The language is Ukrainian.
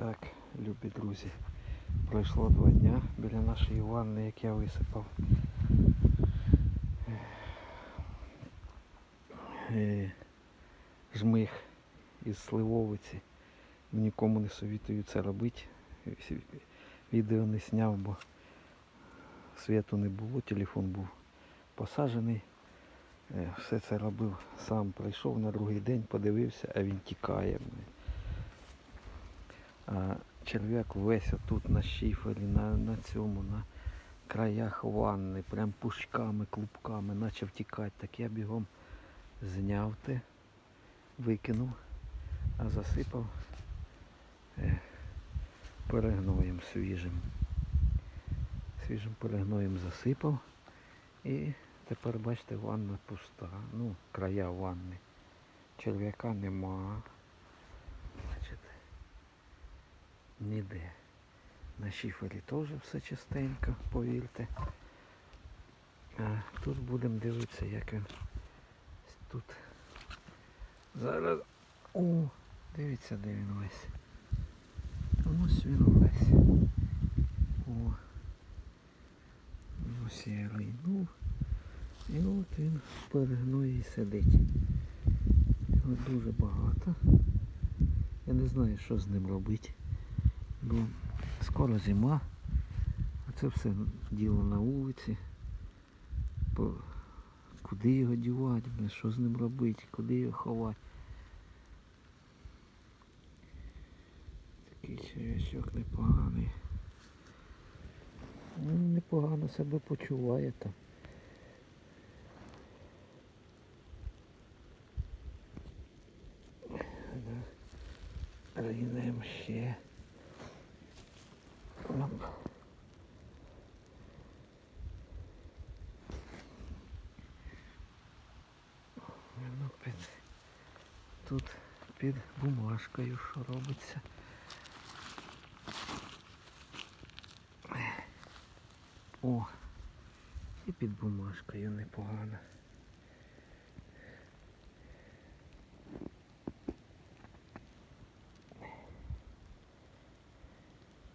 Так, любі друзі, пройшло два дня біля нашої ванни, як я висипав. Е, Жмих із сливовиці. Нікому не совітую це робити. Відео не зняв, бо світу не було, телефон був посаджений. Е, Все це робив сам. Прийшов на другий день, подивився, а він тікає. Черв'як весь тут на шифері, на, на цьому, на краях ванни, прям пушками, клубками, почав тікати. Так я бігом зняв те, викинув, а засипав перегноєм свіжим. Свіжим перегноєм засипав. І тепер бачите, ванна пуста. Ну, края ванни. Черв'яка нема. Бачите. Ніде. На шифері теж все чистенько, повірте. А тут будемо дивитися, як він тут. Зараз. О, дивіться, де він весь. Ось він весь. О. Ось я рийнув. І от він в перегної сидить. Його дуже багато. Я не знаю, що з ним робити. Бо скоро зима, а це все діло на вулиці. По... Куди його дівати, що з ним робити, куди його ховати. Такий червячок непоганий. Ну, непогано себе почуває там. Ринемо ще. Оп. Ну, тут під бумажкою що робиться. О, і під бумажкою непогано.